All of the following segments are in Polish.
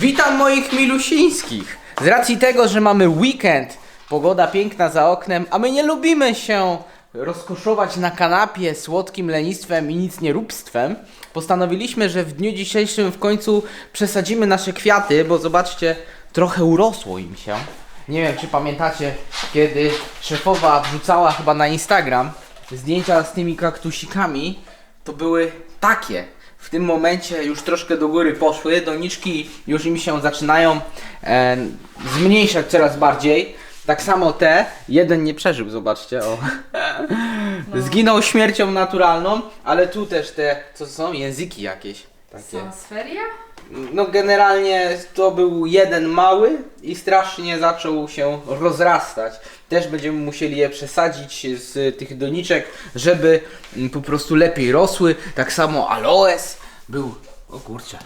Witam moich milusińskich. Z racji tego, że mamy weekend, pogoda piękna za oknem, a my nie lubimy się rozkoszować na kanapie słodkim lenistwem i nic nie róbstwem, postanowiliśmy, że w dniu dzisiejszym w końcu przesadzimy nasze kwiaty, bo zobaczcie, trochę urosło im się. Nie wiem, czy pamiętacie, kiedy szefowa wrzucała chyba na Instagram zdjęcia z tymi kaktusikami, to były takie. W tym momencie już troszkę do góry poszły, doniczki już im się zaczynają e, zmniejszać coraz bardziej. Tak samo te, jeden nie przeżył, zobaczcie, o. Zginął śmiercią naturalną, ale tu też te, co są, języki jakieś. Takie. Transferia? No generalnie to był jeden mały i strasznie zaczął się rozrastać. Też będziemy musieli je przesadzić z tych doniczek, żeby mm, po prostu lepiej rosły. Tak samo aloes był, o kurczę,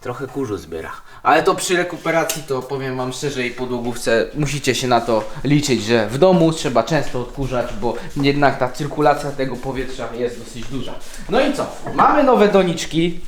trochę kurzu zbiera. Ale to przy rekuperacji to powiem wam szczerze i podłogówce musicie się na to liczyć, że w domu trzeba często odkurzać, bo jednak ta cyrkulacja tego powietrza jest dosyć duża. No i co? Mamy nowe doniczki.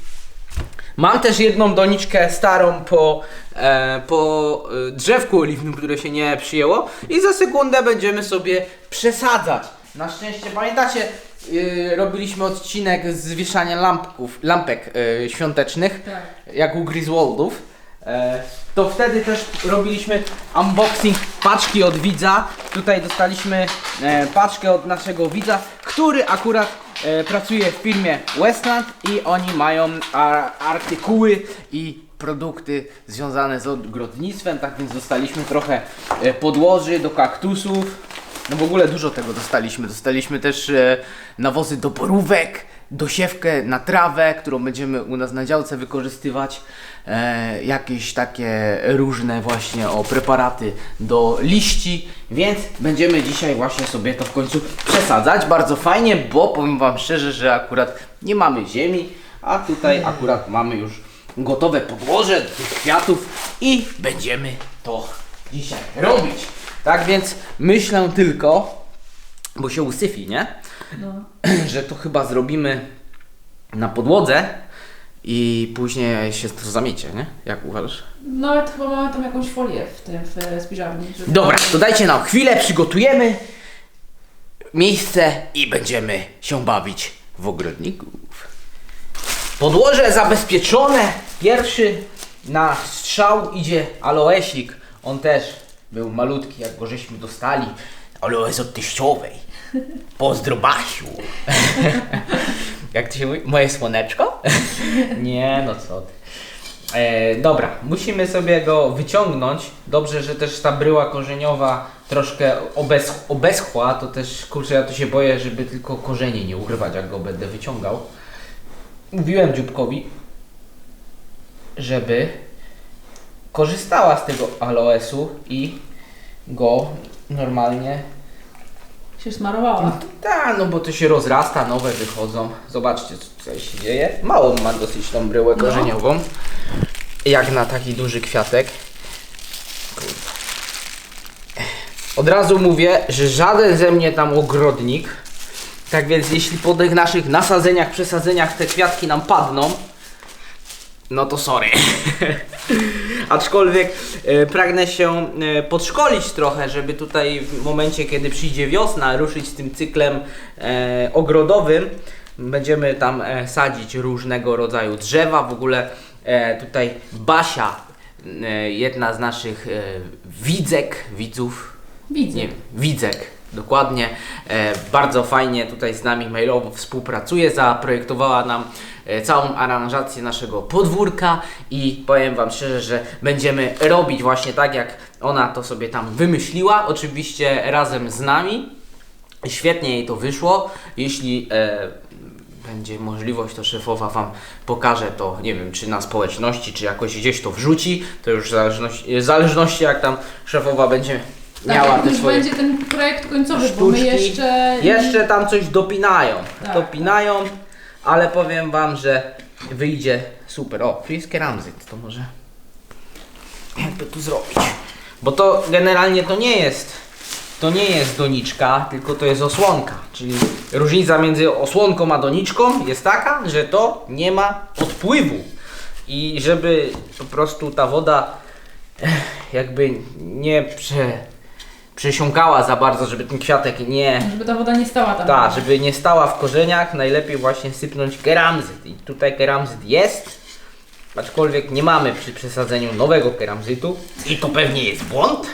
Mam też jedną doniczkę starą po, e, po e, drzewku oliwnym, które się nie przyjęło i za sekundę będziemy sobie przesadzać. Na szczęście, pamiętacie, e, robiliśmy odcinek z wieszania lampków, lampek e, świątecznych, Tak. jak u Griswoldów. E, to wtedy też robiliśmy unboxing paczki od widza. Tutaj dostaliśmy e, paczkę od naszego widza, który akurat e, pracuje w firmie Westland i oni mają a, artykuły i produkty związane z ogrodnictwem, tak więc dostaliśmy trochę e, podłoży do kaktusów. No w ogóle dużo tego dostaliśmy. Dostaliśmy też e, nawozy do borówek, dosiewkę na trawę, którą będziemy u nas na działce wykorzystywać. E, jakieś takie różne właśnie o preparaty do liści, więc będziemy dzisiaj właśnie sobie to w końcu przesadzać. Bardzo fajnie, bo powiem wam szczerze, że akurat nie mamy ziemi, a tutaj akurat mamy już gotowe podłoże tych kwiatów i będziemy to dzisiaj robić. Tak więc myślę tylko, bo się usyfi, nie? No. Że to chyba zrobimy na podłodze i później się to zamiecie, nie? Jak uważasz? No ale to chyba mamy tam jakąś folię w tym w spiżarni. żeby- Dobra, to dajcie nam chwilę, przygotujemy miejsce i będziemy się bawić w ogrodników. Podłoże zabezpieczone. Pierwszy na strzał idzie aloesik. On też był malutki, jak go żeśmy dostali. Aloes od teściowej. Pozdro Basiu. jak to się mówi? Moje słoneczko? Nie, no co ty. E, dobra, musimy sobie go wyciągnąć. Dobrze, że też ta bryła korzeniowa troszkę obesch obeschła. To też, kurczę, ja tu się boję, żeby tylko korzenie nie urwać, jak go będę wyciągał. Mówiłem Dziubkowi, żeby korzystała z tego aloesu i go normalnie Się smarowała. tak, no bo to się rozrasta, nowe wychodzą. Zobaczcie, co tutaj się dzieje. Małą ma dosyć tą bryłę No. korzeniową. Jak na taki duży kwiatek. Od razu mówię, że żaden ze mnie tam ogrodnik. Tak więc jeśli po tych naszych nasadzeniach, przesadzeniach te kwiatki nam padną, no to sorry. Aczkolwiek e, pragnę się e, podszkolić trochę, żeby tutaj w momencie, kiedy przyjdzie wiosna, ruszyć z tym cyklem e, ogrodowym. Będziemy tam e, sadzić różnego rodzaju drzewa. W ogóle e, tutaj Basia, e, jedna z naszych e, widzek, widzów, Widzę. nie, Widzek, dokładnie. E, bardzo fajnie tutaj z nami mailowo współpracuje. Zaprojektowała nam całą aranżację naszego podwórka i powiem Wam szczerze, że będziemy robić właśnie tak, jak ona to sobie tam wymyśliła. Oczywiście razem z nami. Świetnie jej to wyszło. Jeśli e, będzie możliwość, to szefowa Wam pokaże to, nie wiem, czy na społeczności, czy jakoś gdzieś to wrzuci. To już w zależności, w zależności jak tam szefowa będzie miała tak, te już swoje będzie ten projekt końcowy, bo my sztuczki. jeszcze... Jeszcze tam coś dopinają. Tak, dopinają, ale powiem wam, że wyjdzie super. O, Friskie Ramzy, to może jakby tu zrobić. Bo to generalnie to nie jest to nie jest doniczka, tylko to jest osłonka. Czyli różnica między osłonką a doniczką jest taka, że to nie ma odpływu. I żeby po prostu ta woda eh, jakby nie prze, przesiąkała za bardzo, żeby ten kwiatek nie... Żeby ta woda nie stała tam. Tak, żeby nie stała w korzeniach, najlepiej właśnie sypnąć keramzyt. I tutaj keramzyt jest, aczkolwiek nie mamy przy przesadzeniu nowego keramzytu. I to pewnie jest błąd.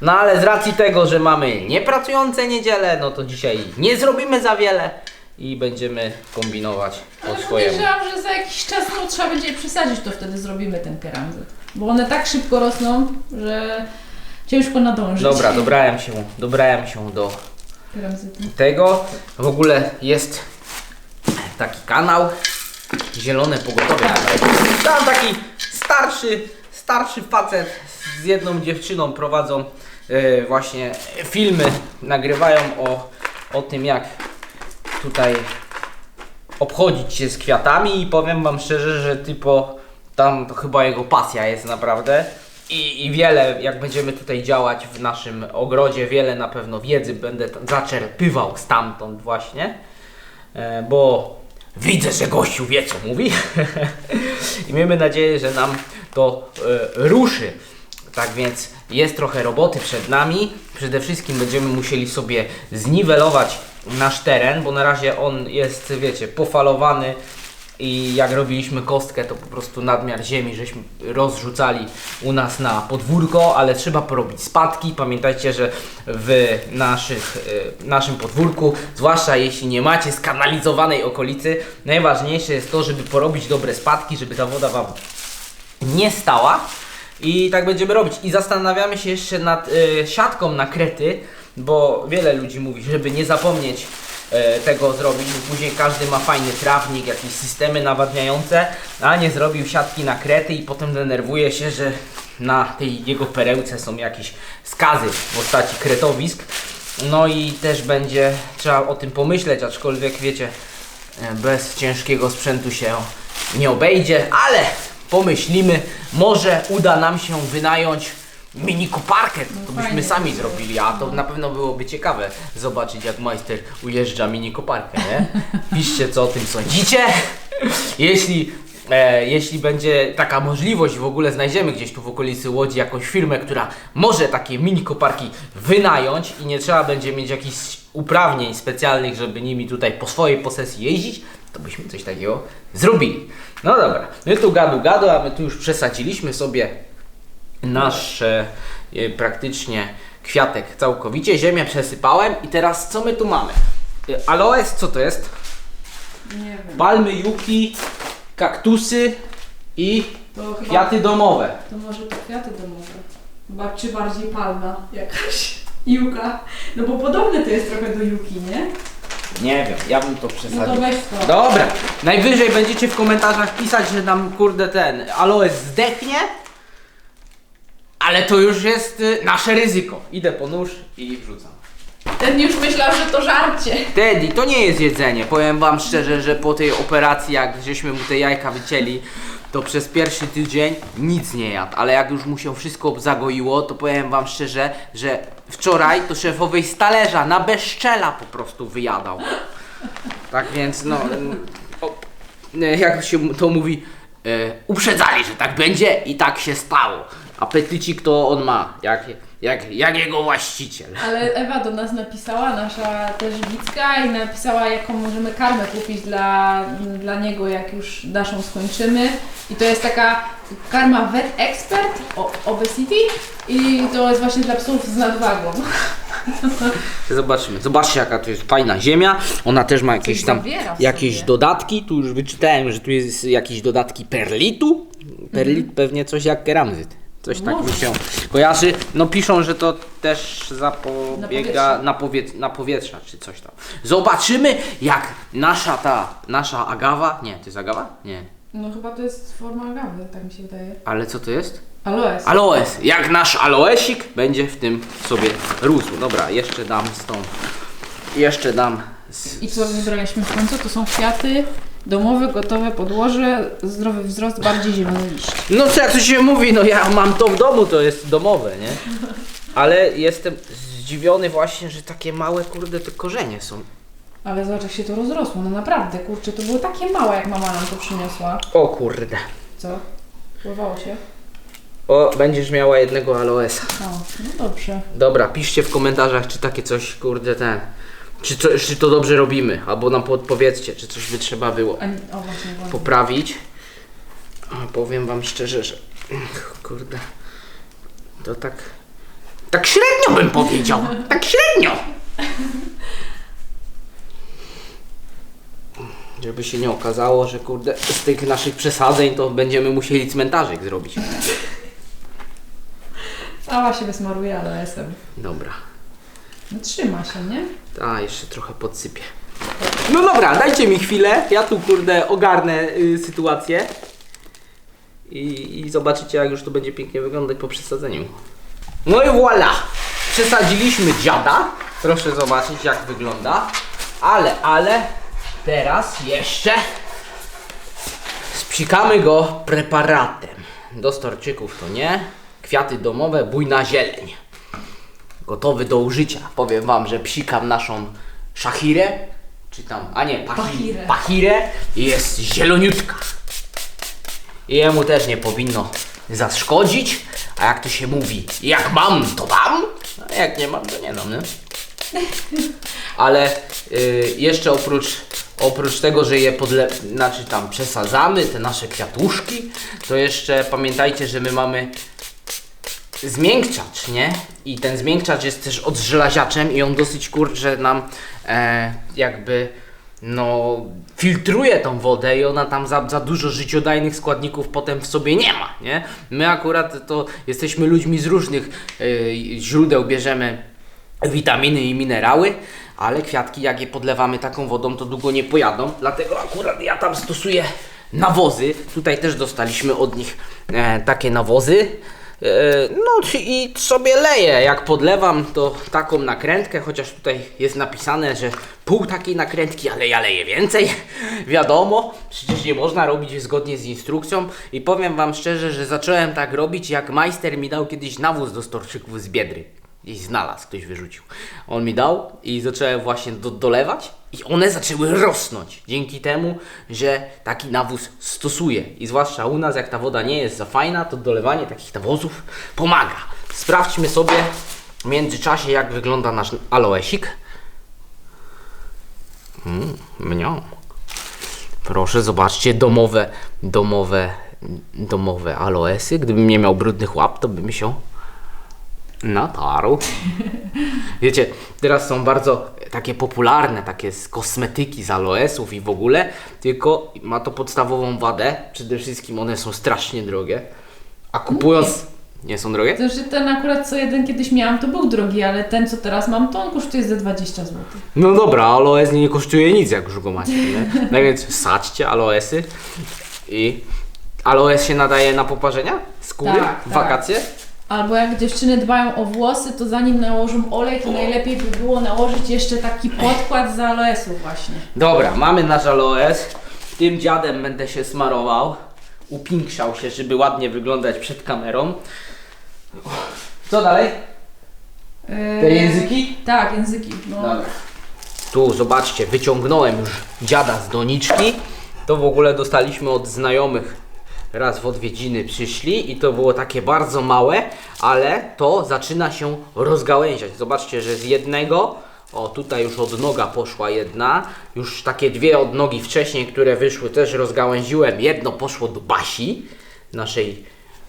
No ale z racji tego, że mamy niepracujące niedziele, no to dzisiaj nie zrobimy za wiele i będziemy kombinować Ale po swojemu. podejrzewam, że za jakiś czas no, trzeba będzie je przesadzić, to wtedy zrobimy ten keramzyt. Bo one tak szybko rosną, że ciężko nadążyć. Dobra, dobrałem się, dobrałem się do tego. W ogóle jest taki kanał Zielone Pogotowie. Tak. Tam taki starszy, starszy facet z jedną dziewczyną prowadzą e, właśnie filmy, nagrywają o, o tym jak tutaj obchodzić się z kwiatami i powiem wam szczerze, że typo tam to chyba jego pasja jest naprawdę. I, I wiele, jak będziemy tutaj działać w naszym ogrodzie, wiele na pewno wiedzy będę t- zaczerpywał stamtąd właśnie, e, bo widzę, że gościu wie co mówi i miejmy nadzieję, że nam to e, ruszy. Tak więc jest trochę roboty przed nami. Przede wszystkim będziemy musieli sobie zniwelować nasz teren, bo na razie on jest, wiecie, pofalowany i jak robiliśmy kostkę, to po prostu nadmiar ziemi żeśmy rozrzucali u nas na podwórko, ale trzeba porobić spadki. Pamiętajcie, że w naszych, y, naszym podwórku, zwłaszcza jeśli nie macie skanalizowanej okolicy, najważniejsze jest to, żeby porobić dobre spadki, żeby ta woda Wam nie stała. I tak będziemy robić. I zastanawiamy się jeszcze nad y, siatką na krety, bo wiele ludzi mówi, żeby nie zapomnieć tego zrobić, bo później każdy ma fajny trawnik, jakieś systemy nawadniające, a nie zrobił siatki na krety i potem denerwuje się, że na tej jego perełce są jakieś skazy w postaci kretowisk. No i też będzie trzeba o tym pomyśleć, aczkolwiek wiecie, e, bez ciężkiego sprzętu się nie obejdzie, ale pomyślimy, może uda nam się wynająć mini koparkę, to byśmy fajnie sami zrobili, a to na pewno byłoby ciekawe zobaczyć jak majster ujeżdża mini koparkę, nie? Piszcie co o tym sądzicie. Jeśli, e, jeśli będzie taka możliwość, w ogóle znajdziemy gdzieś tu w okolicy Łodzi jakąś firmę, która może takie mini koparki wynająć i nie trzeba będzie mieć jakichś uprawnień specjalnych, żeby nimi tutaj po swojej posesji jeździć, to byśmy coś takiego zrobili. No dobra, my tu gadu gadu, a my tu już przesadziliśmy sobie nasz e, praktycznie kwiatek całkowicie. Ziemię przesypałem i teraz co my tu mamy? E, Aloes, co to jest? Nie wiem. Palmy, juki, kaktusy i To chyba, kwiaty domowe. To może to kwiaty domowe. Chyba czy bardziej palma jakaś. Juka. No bo podobne to jest trochę do juki, nie? Nie wiem, ja bym to No to przesadził. weź to. Dobra, najwyżej będziecie w komentarzach pisać, że nam kurde ten aloes zdechnie, ale to już jest y, nasze ryzyko. Idę po nóż i wrzucam. Ten już myślał, że to żarcie. Teddy, to nie jest jedzenie. Powiem wam szczerze, że po tej operacji, jak żeśmy mu te jajka wycięli, to przez pierwszy tydzień nic nie jadł. Ale jak już mu się wszystko zagoiło, to powiem wam szczerze, że wczoraj to szefowej z talerza na bezczela po prostu wyjadał. Tak więc, no, mm, o, e, jak się to mówi, e, uprzedzali, że tak będzie i tak się stało. Apetycik to on ma, jak, jak, jak jego właściciel. Ale Ewa do nas napisała, nasza też Wicka i napisała jaką możemy karmę kupić dla, dla niego jak już naszą skończymy. I to jest taka karma Vet Expert o Obesity i to jest właśnie dla psów z nadwagą. Zobaczymy. Zobaczcie jaka to jest fajna ziemia. Ona też ma jakieś tam jakieś dodatki. Tu już wyczytałem, że tu jest jakieś dodatki perlitu. Perlit pewnie coś jak keramzyt. Coś tak mi się kojarzy. No piszą, że to też zapobiega Na na, powie, na powietrza czy coś tam. Zobaczymy jak nasza ta, nasza agawa, nie, to jest agawa? Nie. No chyba to jest forma agawy, tak mi się wydaje. Ale co to jest? Aloes. Aloes. Jak nasz aloesik będzie w tym sobie rósł. Dobra, jeszcze dam z tą, jeszcze dam z, I co wybraliśmy w końcu? To są kwiaty domowe, gotowe podłoże, zdrowy wzrost, bardziej zielony liść. No co jak to się mówi, no ja mam to w domu, to jest domowe, nie? Ale jestem zdziwiony właśnie, że takie małe kurde te korzenie są. Ale zobacz jak się to rozrosło, no naprawdę, kurczę, to było takie małe jak mama nam to przyniosła. O kurde. Co? Pływało się? O, będziesz miała jednego aloesa. O, no dobrze. Dobra, piszcie w komentarzach, czy takie coś, kurde, ten. Czy, co, czy to dobrze robimy, albo nam podpowiedzcie, czy coś by trzeba było A, nie- o właśnie, właśnie. poprawić. A powiem wam szczerze, że. Kurde. To tak. Tak średnio bym powiedział. Tak średnio. Żeby się nie okazało, że kurde, z tych naszych przesadzeń to będziemy musieli cmentarzyk zrobić. Cała się wysmaruje, ale jestem. Dobra. No trzyma się, nie? A, jeszcze trochę podsypię. No dobra, dajcie mi chwilę. Ja tu kurde ogarnę y, sytuację. I, I zobaczycie, jak już to będzie pięknie wyglądać po przesadzeniu. No i voilà! Przesadziliśmy dziada. Proszę zobaczyć, jak wygląda. Ale, ale teraz jeszcze spsikamy go preparatem. Do storczyków to nie. Kwiaty domowe, bujna zieleń gotowy do użycia. Powiem Wam, że psikam naszą szachirę, czy tam, a nie, pachirę, Pachirę. pachirę i jest zieloniutka. I jemu też nie powinno zaszkodzić, a jak to się mówi, jak mam, to dam, a jak nie mam, to nie dam, nie? Ale y, jeszcze oprócz, oprócz tego, że je podle... znaczy tam przesadzamy, te nasze kwiatuszki, to jeszcze pamiętajcie, że my mamy zmiękczacz, nie? I ten zmiękczacz jest też odżelaziaczem i on dosyć kurczę nam e, jakby no filtruje tą wodę i ona tam za, za dużo życiodajnych składników potem w sobie nie ma, nie? My akurat to jesteśmy ludźmi z różnych e, źródeł, bierzemy witaminy i minerały, ale kwiatki jak je podlewamy taką wodą to długo nie pojadą, dlatego akurat ja tam stosuję nawozy. Tutaj też dostaliśmy od nich e, takie nawozy. E, No i sobie leję, jak podlewam to taką nakrętkę, chociaż tutaj jest napisane, że pół takiej nakrętki, ale ja leję więcej. Wiadomo, przecież nie można robić zgodnie z instrukcją i powiem wam szczerze, że zacząłem tak robić, jak majster mi dał kiedyś nawóz do storczyków z Biedry. Gdzieś znalazł, ktoś wyrzucił. On mi dał i zacząłem właśnie do, dolewać i one zaczęły rosnąć. Dzięki temu, że taki nawóz stosuję. I zwłaszcza u nas, jak ta woda nie jest za fajna, to dolewanie takich nawozów pomaga. Sprawdźmy sobie w międzyczasie, jak wygląda nasz aloesik. Mm. Proszę, zobaczcie, domowe, domowe, domowe aloesy. Gdybym nie miał brudnych łap, to bym się natarł. Wiecie, teraz są bardzo takie popularne, takie z kosmetyki z aloesów i w ogóle, tylko ma to podstawową wadę. Przede wszystkim one są strasznie drogie. A kupując... Nie są drogie? To, że ten akurat co jeden kiedyś miałam, to był drogi, ale ten co teraz mam, to on kosztuje ze 20 zł. No dobra, aloes nie kosztuje nic, jak już go macie, nie? Tak więc sadźcie aloesy i... Aloes się nadaje na poparzenia skóry Tak, tak. wakacje? Albo jak dziewczyny dbają o włosy, to zanim nałożą olej, to najlepiej by było nałożyć jeszcze taki podkład z aloesu właśnie. Dobra, mamy nasz aloes. Tym dziadem będę się smarował. Upiększał się, żeby ładnie wyglądać przed kamerą. Co dalej? Te Yy, języki? Tak, języki. No. Dobra. Tu zobaczcie, wyciągnąłem już dziada z doniczki. To w ogóle dostaliśmy od znajomych. Raz w odwiedziny przyszli i to było takie bardzo małe, ale to zaczyna się rozgałęziać. Zobaczcie, że z jednego, o tutaj już odnoga poszła jedna, już takie dwie odnogi wcześniej, które wyszły też rozgałęziłem. Jedno poszło do Basi, naszej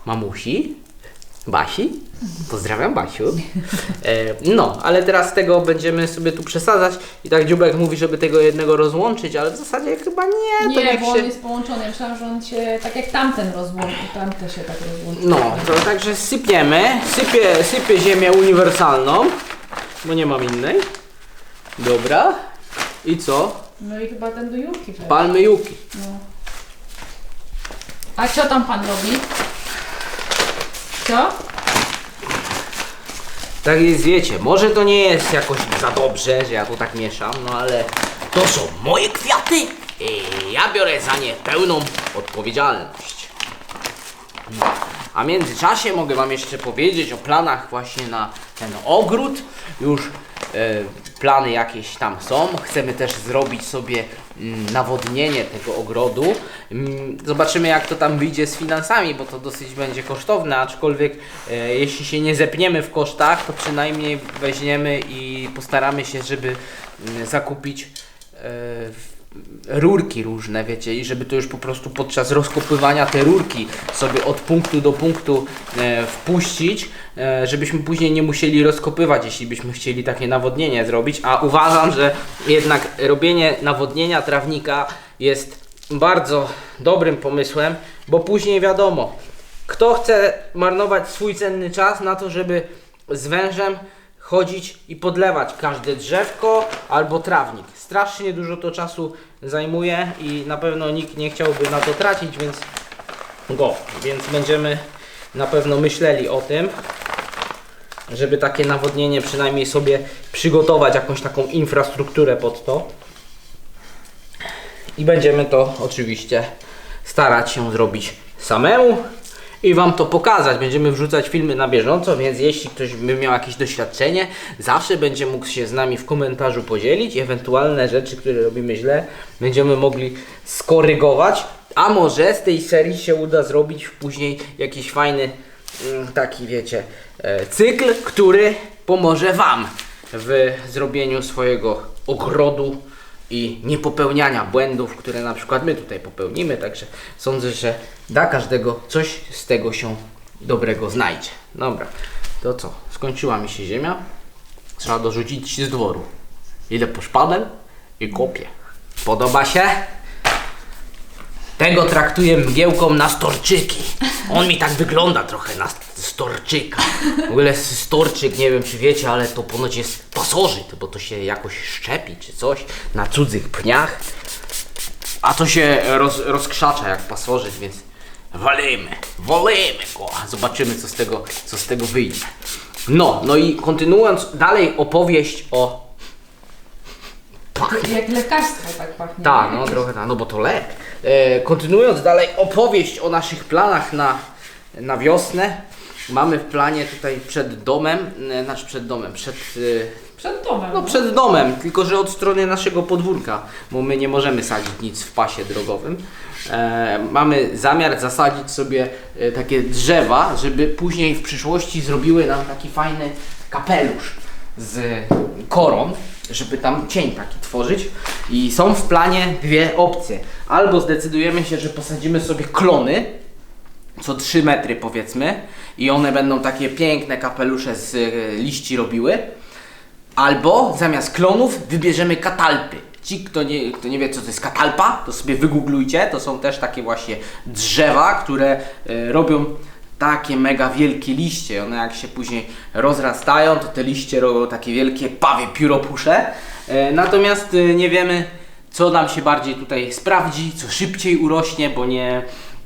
mamusi. Basi. Pozdrawiam Basiu. E, no, ale teraz tego będziemy sobie tu przesadzać i tak Dziubek mówi, żeby tego jednego rozłączyć, ale w zasadzie chyba nie, to Nie, niech bo się... on jest połączony. Myślałam, że on się tak jak tamten rozłączył, tamte się tak rozłączył. No, to także sypiemy, sypię, sypię ziemię uniwersalną, bo nie mam innej. Dobra. I co? No i chyba ten do Julki. Palmy juki. No. A co tam pan robi? Co? Tak jest, wiecie, może to nie jest jakoś za dobrze, że ja tu tak mieszam, no ale to są moje kwiaty i ja biorę za nie pełną odpowiedzialność. No. A w międzyczasie mogę Wam jeszcze powiedzieć o planach właśnie na ten ogród. Już plany jakieś tam są. Chcemy też zrobić sobie mm, nawodnienie tego ogrodu. Mm, Zobaczymy jak to tam wyjdzie z finansami, bo to dosyć będzie kosztowne, aczkolwiek e, jeśli się nie zepniemy w kosztach, to przynajmniej weźmiemy i postaramy się, żeby mm, zakupić e, rurki różne, wiecie, i żeby to już po prostu podczas rozkopywania te rurki sobie od punktu do punktu e, wpuścić, e, żebyśmy później nie musieli rozkopywać, jeśli byśmy chcieli takie nawodnienie zrobić, a uważam, że jednak robienie nawodnienia trawnika jest bardzo dobrym pomysłem, bo później wiadomo, kto chce marnować swój cenny czas na to, żeby z wężem chodzić i podlewać każde drzewko albo trawnik. Strasznie dużo to czasu zajmuje i na pewno nikt nie chciałby na to tracić, więc go, więc będziemy na pewno myśleli o tym, żeby takie nawodnienie przynajmniej sobie przygotować, jakąś taką infrastrukturę pod to. I będziemy to oczywiście starać się zrobić samemu i Wam to pokazać. Będziemy wrzucać filmy na bieżąco, więc jeśli ktoś by miał jakieś doświadczenie, zawsze będzie mógł się z nami w komentarzu podzielić. Ewentualne rzeczy, które robimy źle, będziemy mogli skorygować. A może z tej serii się uda zrobić później jakiś fajny mm, taki, wiecie, e, cykl, który pomoże Wam w zrobieniu swojego ogrodu i nie popełniania błędów, które na przykład my tutaj popełnimy. Także sądzę, że dla każdego coś z tego się dobrego znajdzie. Dobra, to co? Skończyła mi się ziemia. Trzeba dorzucić z dworu. Idę po szpadel i kopię. Podoba się? Tego traktuję mgiełką na storczyki. On mi tak wygląda trochę na storczyka. W ogóle storczyk, nie wiem czy wiecie, ale to ponoć jest pasożyt, bo to się jakoś szczepi czy coś na cudzych pniach. A to się roz, rozkrzacza jak pasożyt, więc walimy, walimy go. Zobaczymy co z tego, co z tego wyjdzie. No, no i kontynuując dalej opowieść o Jak lekarstwo tak pachnie. tak, no trochę tak, no bo to lek. E, kontynuując dalej opowieść o naszych planach na, na wiosnę. Mamy w planie tutaj przed domem, e, znaczy przed domem, przed, e, Przed domem. no przed domem, tylko że od strony naszego podwórka, bo my nie możemy sadzić nic w pasie drogowym. E, mamy zamiar zasadzić sobie e, takie drzewa, żeby później w przyszłości zrobiły nam taki fajny kapelusz z koron, żeby tam cień taki tworzyć. I są w planie dwie opcje. Albo zdecydujemy się, że posadzimy sobie klony, co 3 metry powiedzmy, i one będą takie piękne kapelusze z e, liści robiły. Albo zamiast klonów wybierzemy katalpy. Ci, kto nie, kto nie wie, co to jest katalpa, to sobie wygooglujcie. To są też takie właśnie drzewa, które e, robią takie mega wielkie liście. One jak się później rozrastają, to te liście robią takie wielkie pawie pióropusze. E, natomiast e, nie wiemy, co nam się bardziej tutaj sprawdzi, co szybciej urośnie, bo nie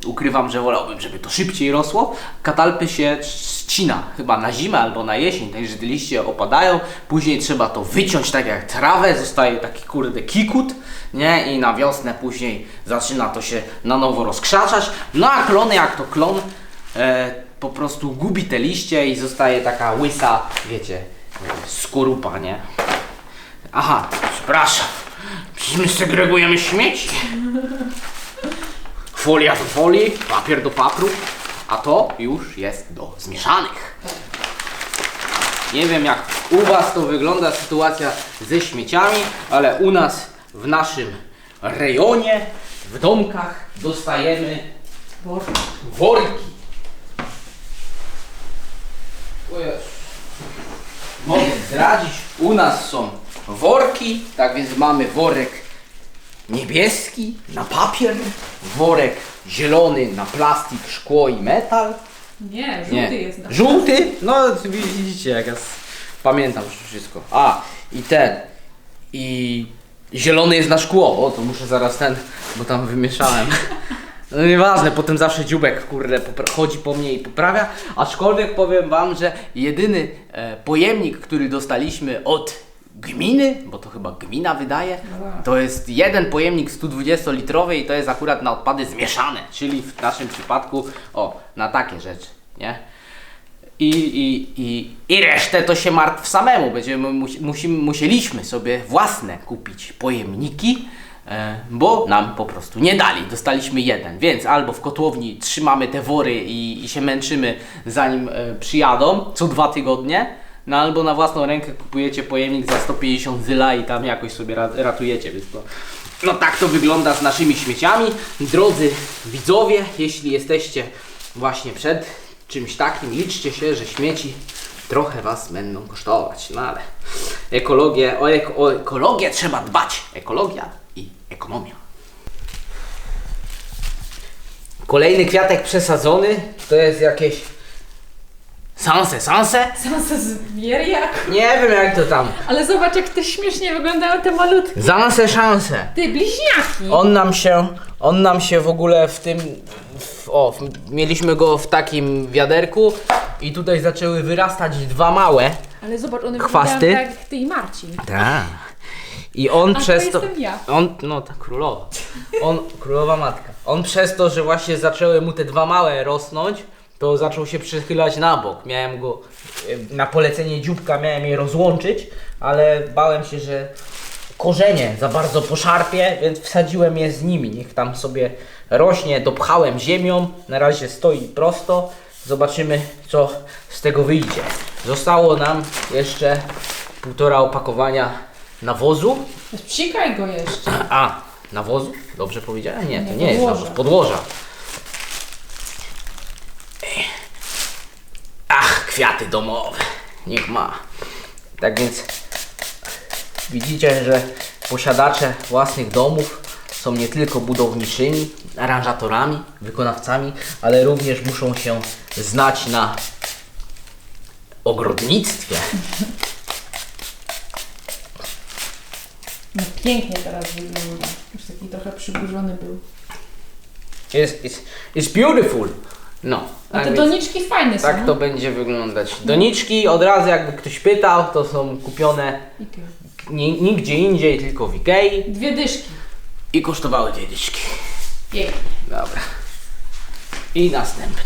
ukrywam, że wolałbym, żeby to szybciej rosło. Katalpy się ścina chyba na zimę albo na jesień, także te liście opadają, później trzeba to wyciąć tak jak trawę, zostaje taki kurde kikut, nie? I na wiosnę później zaczyna to się na nowo rozkrzaczać. No a klony jak to klon, e, po prostu gubi te liście i zostaje taka łysa, wiecie, skorupa, nie? Aha, przepraszam. Przecież my segregujemy śmieci. Folia do folii, papier do papru, a to już jest do zmieszanych. Nie wiem jak u Was to wygląda sytuacja ze śmieciami, ale u nas w naszym rejonie, w domkach dostajemy worki. Mogę zdradzić, u nas są worki, tak więc mamy worek niebieski na papier, worek zielony na plastik, szkło i metal. Nie, żółty jest na Żółty? No widzicie jak ja s- pamiętam wszystko. A i ten. I zielony jest na szkło. O, to muszę zaraz ten, bo tam wymieszałem. No nieważne, potem zawsze dziubek kurde popra- chodzi po mnie i poprawia. Aczkolwiek powiem wam, że jedyny e, pojemnik, który dostaliśmy od gminy, bo to chyba gmina wydaje, to jest jeden pojemnik 120-litrowy i to jest akurat na odpady zmieszane, czyli w naszym przypadku o, na takie rzeczy, nie? I, i, i, I resztę to się martw samemu. Będziemy musi, musimy, musieliśmy sobie własne kupić pojemniki, e, bo nam po prostu nie dali. Dostaliśmy jeden, więc albo w kotłowni trzymamy te wory i, i się męczymy zanim e, przyjadą co dwa tygodnie, no albo na własną rękę kupujecie pojemnik za 150 zyla i tam jakoś sobie ra- ratujecie, więc to... No tak to wygląda z naszymi śmieciami. Drodzy widzowie, jeśli jesteście właśnie przed czymś takim, liczcie się, że śmieci trochę Was będą kosztować. No ale ekologię, o, eko, o ekologię trzeba dbać. Ekologia i ekonomia. Kolejny kwiatek przesadzony to jest jakieś sanse, sanse? Sansa zwierjak. Nie wiem jak to tam. Ale zobacz jak te śmiesznie wyglądają te malutkie. Zanse szanse. Ty, bliźniaki. On nam się, on nam się w ogóle w tym, w, o, w, mieliśmy go w takim wiaderku i tutaj zaczęły wyrastać dwa małe. Ale zobacz, one Chwasty? wyglądają tak jak ty i Marcin. Tak. I on A przez to to, jestem ja. on, no ta królowa, on, królowa matka, on przez to, że właśnie zaczęły mu te dwa małe rosnąć, to zaczął się przychylać na bok. Miałem go, e, na polecenie dzióbka miałem je rozłączyć, ale bałem się, że korzenie za bardzo poszarpie, więc wsadziłem je z nimi. Niech tam sobie rośnie, dopchałem ziemią, na razie stoi prosto. Zobaczymy, co z tego wyjdzie. Zostało nam jeszcze półtora opakowania nawozu. Psikaj go jeszcze. A, nawozu? Dobrze powiedziałem? Nie, to Nie, nie jest podłoża. nawóz, podłoża. Kwiaty domowe. Niech ma. Tak więc widzicie, że posiadacze własnych domów są nie tylko budowniczymi, aranżatorami, wykonawcami, ale również muszą się znać na ogrodnictwie. No pięknie teraz wygląda. Już taki trochę przyburzony był. It's, it's, it's beautiful. No. A te doniczki fajne są. Tak to będzie wyglądać. Doniczki od razu jakby ktoś pytał, to są kupione ni- nigdzie indziej, tylko w Ikei Dwie dyszki. i kosztowały dwie dyszki. Pięknie. Dobra. I następny.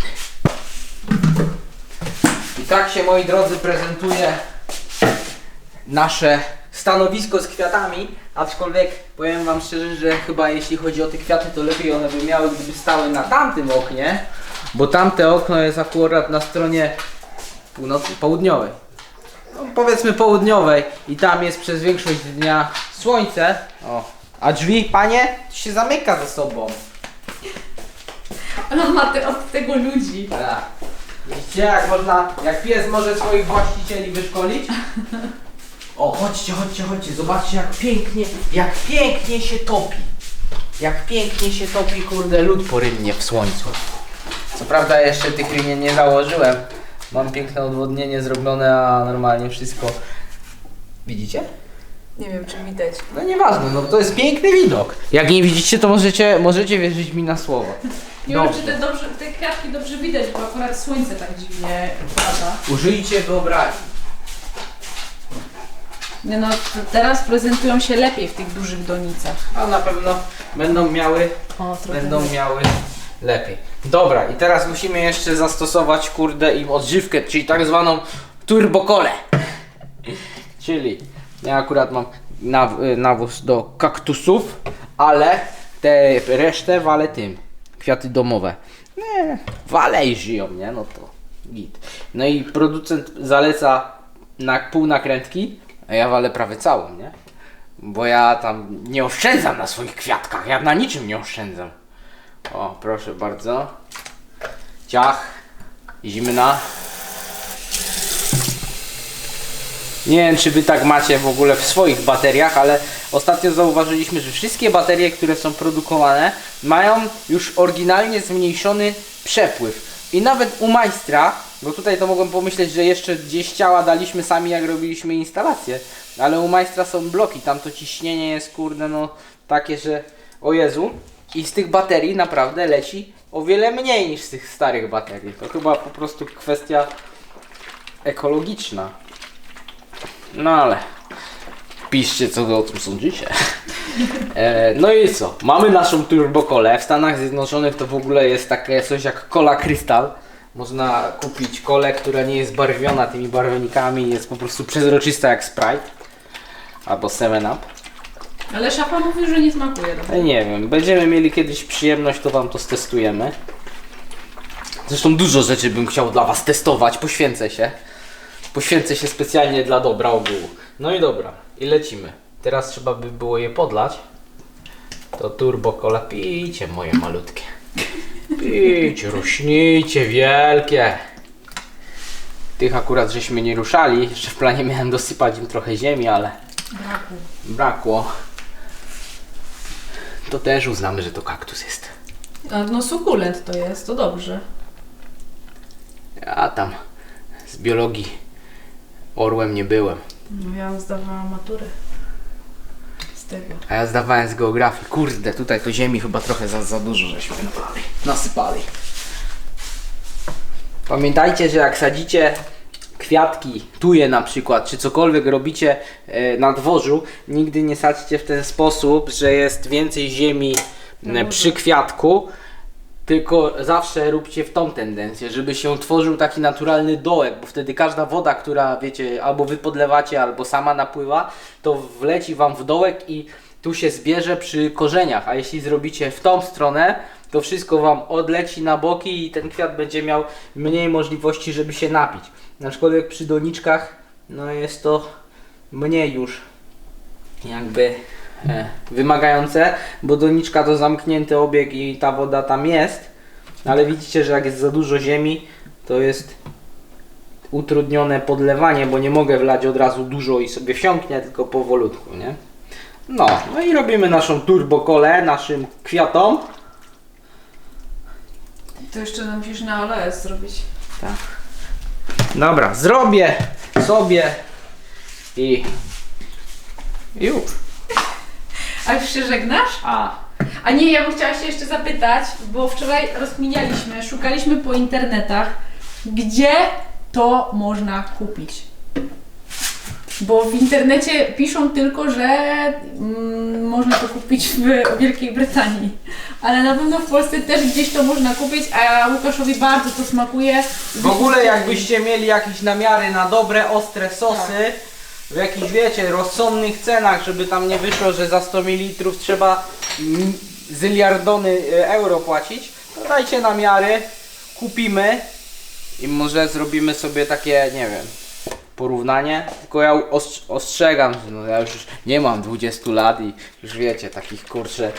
I tak się moi drodzy prezentuje nasze stanowisko z kwiatami, aczkolwiek powiem wam szczerze, że chyba jeśli chodzi o te kwiaty, to lepiej one by miały, gdyby stały na tamtym oknie, bo tamte okno jest akurat na stronie północy, południowej. No, powiedzmy południowej i tam jest przez większość dnia słońce. O. A drzwi, panie, się zamyka ze sobą. Ale on ma te, od tego ludzi. Tak. Widzicie, jak można, jak pies może swoich właścicieli wyszkolić? O, chodźcie, chodźcie, chodźcie, zobaczcie jak pięknie, jak pięknie się topi. Jak pięknie się topi, kurde, lód porynnie w słońcu. Co prawda jeszcze tych rynien nie założyłem. Mam piękne odwodnienie zrobione, a normalnie wszystko. Widzicie? Nie wiem, czy widać. No nieważne, no to jest piękny widok. Jak nie widzicie, to możecie, możecie wierzyć mi na słowo. Nie wiem, Dobrze. czy te, dobrze, te kwiatki dobrze widać, bo akurat słońce tak dziwnie pada. Użyjcie wyobraźni. Nie no, teraz prezentują się lepiej w tych dużych donicach. A na pewno będą miały, O, trochę. będą miały lepiej. Dobra, i teraz musimy jeszcze zastosować, kurde, im odżywkę, czyli tak zwaną turbokolę. Czyli ja akurat mam naw, nawóz do kaktusów, ale te resztę walę tym. Kwiaty domowe. Nie, wale i żyją, nie? No to git. No i producent zaleca na pół nakrętki, a ja walę prawie całą, nie? Bo ja tam nie oszczędzam na swoich kwiatkach, ja na niczym nie oszczędzam. O, proszę bardzo. Ciach, zimna. Nie wiem, czy wy tak macie w ogóle w swoich bateriach, ale ostatnio zauważyliśmy, że wszystkie baterie, które są produkowane, mają już oryginalnie zmniejszony przepływ. I nawet u majstra, bo tutaj to mogłem pomyśleć, że jeszcze gdzieś ciała daliśmy sami, jak robiliśmy instalację, ale u majstra są bloki, tam to ciśnienie jest, kurde, no takie, że o Jezu. I z tych baterii naprawdę leci o wiele mniej niż z tych starych baterii. To chyba po prostu kwestia ekologiczna. No ale piszcie co wy o tym sądzicie. E, no i co? Mamy naszą turbokolę. W Stanach Zjednoczonych to w ogóle jest takie coś jak cola krystal. Można kupić kolę, która nie jest barwiona tymi barwnikami, jest po prostu przezroczysta jak Sprite albo 7 Up. Ale szafa mówi, że nie smakuje dobrze. Nie wiem, będziemy mieli kiedyś przyjemność, to Wam to stestujemy. Zresztą dużo rzeczy bym chciał dla Was testować, poświęcę się. Poświęcę się specjalnie dla dobra ogółu. No i dobra, i lecimy. Teraz trzeba by było je podlać. To turbo cola, pijcie moje malutkie. Pijcie, rośnijcie, wielkie. Tych akurat żeśmy nie ruszali. Jeszcze w planie miałem dosypać im trochę ziemi, ale Braku. brakło. To też uznamy, że to kaktus jest. A no sukulent to jest, to dobrze. Ja tam z biologii orłem nie byłem. No ja zdawałam maturę. Z tego. A ja zdawałem z geografii. Kurde, tutaj to ziemi chyba trochę za, za dużo żeśmy nasypali. nasypali. Pamiętajcie, że jak sadzicie kwiatki, tuje na przykład, czy cokolwiek robicie e, na dworzu, nigdy nie sadźcie w ten sposób, że jest więcej ziemi e, przy kwiatku, tylko zawsze róbcie w tą tendencję, żeby się tworzył taki naturalny dołek, bo wtedy każda woda, która wiecie, albo wy podlewacie, albo sama napływa, to wleci wam w dołek i tu się zbierze przy korzeniach, a jeśli zrobicie w tą stronę, to wszystko wam odleci na boki i ten kwiat będzie miał mniej możliwości, żeby się napić. Aczkolwiek przy doniczkach, no jest to mniej już jakby e, wymagające, bo doniczka to zamknięty obieg i ta woda tam jest, ale widzicie, że jak jest za dużo ziemi, to jest utrudnione podlewanie, bo nie mogę wlać od razu dużo i sobie wsiąknie, tylko powolutku, nie? No, no i robimy naszą turbokolę naszym kwiatom. To jeszcze musisz na OLS zrobić. Dobra, zrobię sobie i już. A już się żegnasz? A, A nie, ja bym chciała się jeszcze zapytać, bo wczoraj rozkminialiśmy, szukaliśmy po internetach, gdzie to można kupić. Bo w internecie piszą tylko, że mm, można to kupić w Wielkiej Brytanii. Ale na pewno w Polsce też gdzieś to można kupić, a Łukaszowi bardzo to smakuje. W ogóle jakbyście mieli jakieś namiary na dobre, ostre sosy w jakichś, wiecie, rozsądnych cenach, żeby tam nie wyszło, że za 100 ml trzeba mm, zyliardony e, euro płacić, to dajcie namiary, kupimy i może zrobimy sobie takie, nie wiem, porównanie. Tylko ja ostrz- ostrzegam, że no ja już nie mam 20 lat i już wiecie, takich kurczę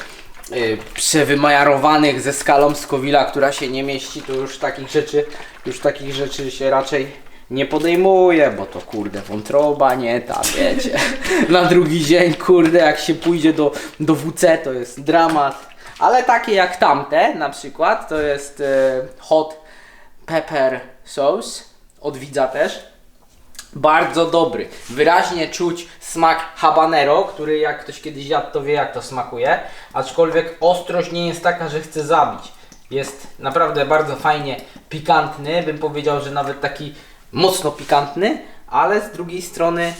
y, przewymajarowanych ze skalą Scoville'a, która się nie mieści, to już takich rzeczy, już takich rzeczy się raczej nie podejmuje, bo to kurde wątroba, nie ta, wiecie. Na drugi dzień, kurde, jak się pójdzie do, do WC, to jest dramat. Ale takie jak tamte, na przykład, to jest y, hot pepper sauce, od widza też. Bardzo dobry. Wyraźnie czuć smak habanero, który jak ktoś kiedyś jadł, to wie jak to smakuje. Aczkolwiek ostrość nie jest taka, że chce zabić. Jest naprawdę bardzo fajnie pikantny. Bym powiedział, że nawet taki mocno pikantny, ale z drugiej strony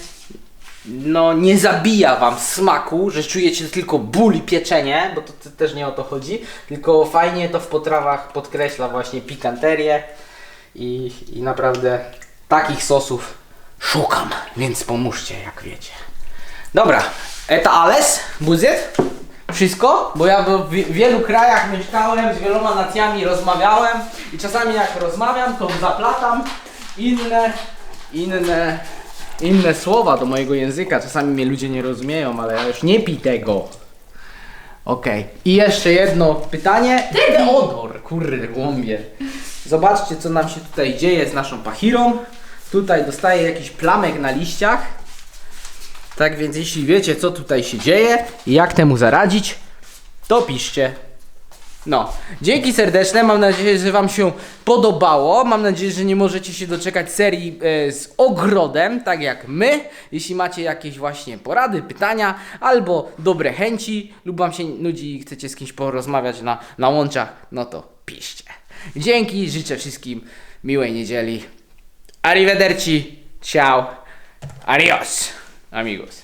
no nie zabija wam smaku, że czujecie tylko ból i pieczenie, bo to, też nie o to chodzi, tylko fajnie to w potrawach podkreśla właśnie pikanterię i, i naprawdę takich sosów szukam, więc pomóżcie jak wiecie. Dobra, eta alles, buzet? Wszystko? Bo ja w wi- wielu krajach mieszkałem, z wieloma nacjami rozmawiałem i czasami jak rozmawiam, to zaplatam inne, inne, inne słowa do mojego języka. Czasami mnie ludzie nie rozumieją, ale ja już nie pij tego. Okej. I jeszcze jedno pytanie. Teodor, kurde, łomie. Zobaczcie, co nam się tutaj dzieje z naszą pachirą. Tutaj dostaje jakiś plamek na liściach. Tak więc jeśli wiecie, co tutaj się dzieje i jak temu zaradzić, to piszcie. No, dzięki serdeczne, mam nadzieję, że Wam się podobało. Mam nadzieję, że nie możecie się doczekać serii e, z ogrodem, tak jak my. Jeśli macie jakieś właśnie porady, pytania albo dobre chęci, lub Wam się nudzi i chcecie z kimś porozmawiać na, na łączach, no to piszcie. Dzięki, życzę wszystkim miłej niedzieli. Arrivederci. Tchau. Adiós, amigos.